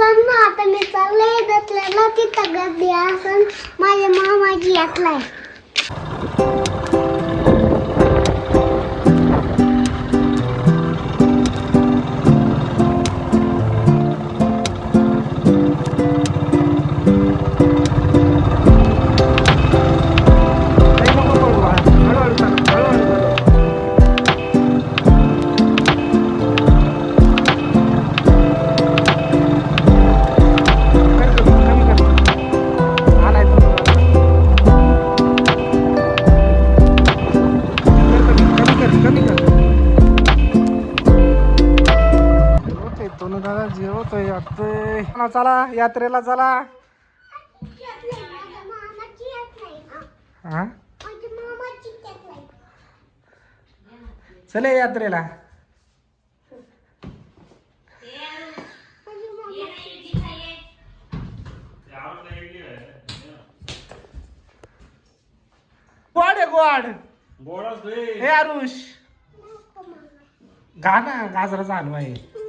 मित्रांनो आता मी चालले दसऱ्याला तिथं गर्दी असून. माझ्या मामाची यात्रा चला, चला यात्रेला चला. हा. चले यात्रेला. गोड आहे गोड. हे आरुष. गा ना गाजराचा हलवा आहे.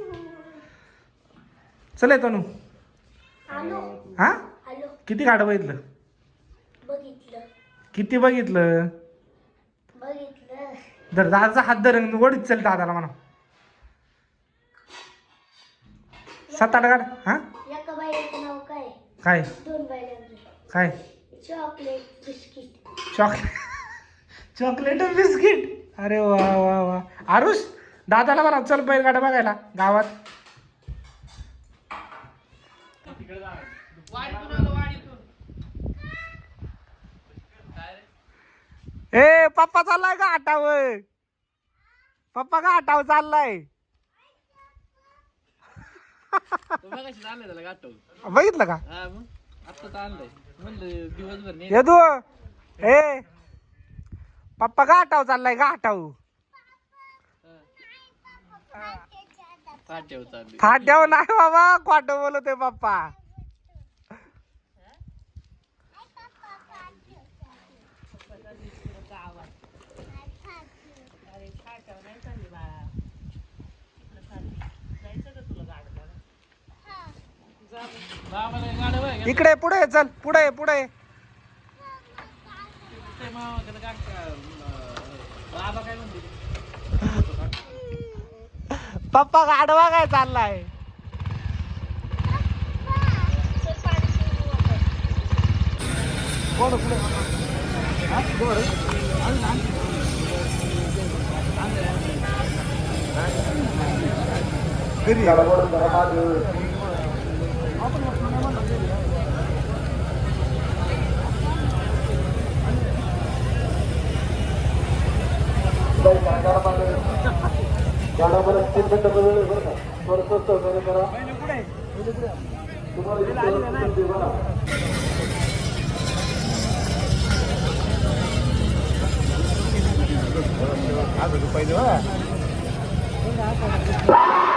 चले तनू हा? किती गाडं बघितलं? किती बघितलं? बघितलं. जर दादाचा हात धर गोडीत चल दादाला म्हणा. सात आठ गाड हा? काय? काय? दोन बायलांचं काय? Chocolate biscuit. Chocolate. Chocolate biscuit. अरे वा वा वा. आरुष दादाला म्हणा चल बैलगाडा बघायला गावात. ए पप्पा चाललाय का आटाव पप्पा का आटाव चाललाय? मगाशी आणलंय. त्याला गाठव बघितलं का आता तर आणलंय म्हणलं दिवसभर नाही येदू ए पप्पा. का का आटाव फाट्यावर चालली बाबाला गाडं इकडे पुढे चल पुढे पुढे. ते त्याला बाबा काय म्हणते पप्पा गाडवा काय चाललाय கடவுள் தரமாது ಗಣಪತಿ ಬರ್ಕೋಸ್ತೇವೆ ಬರ casa ah, do pai dela. É? Não dá, cara.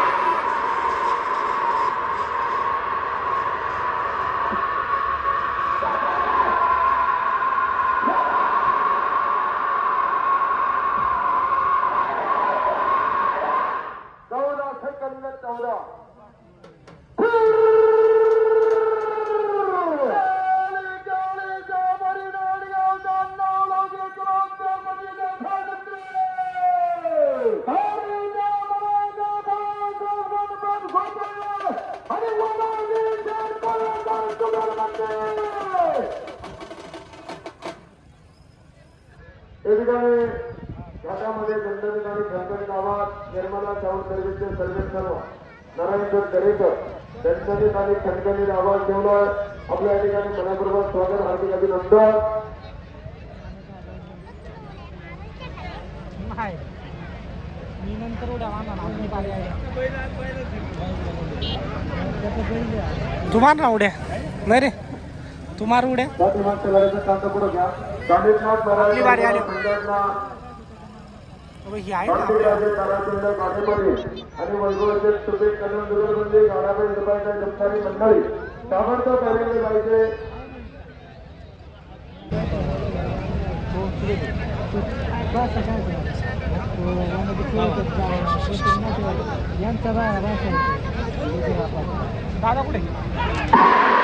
या ठिकाणी घाटामध्ये गावात निर्मला चावल सर्व्हिसचे सर्व्हिस सर्व नारायणगड दरेकर आवाज ठेवलाय. आपल्या या ठिकाणी मनापूर्वक स्वागत हार्दिक अभिनंदन. मी नंतर उड्या मारणार तू मार ना उड्या? नाही रे. तू मार उड्या? आपली बारी आली. ही आहे ना यांचा दादा कुठे?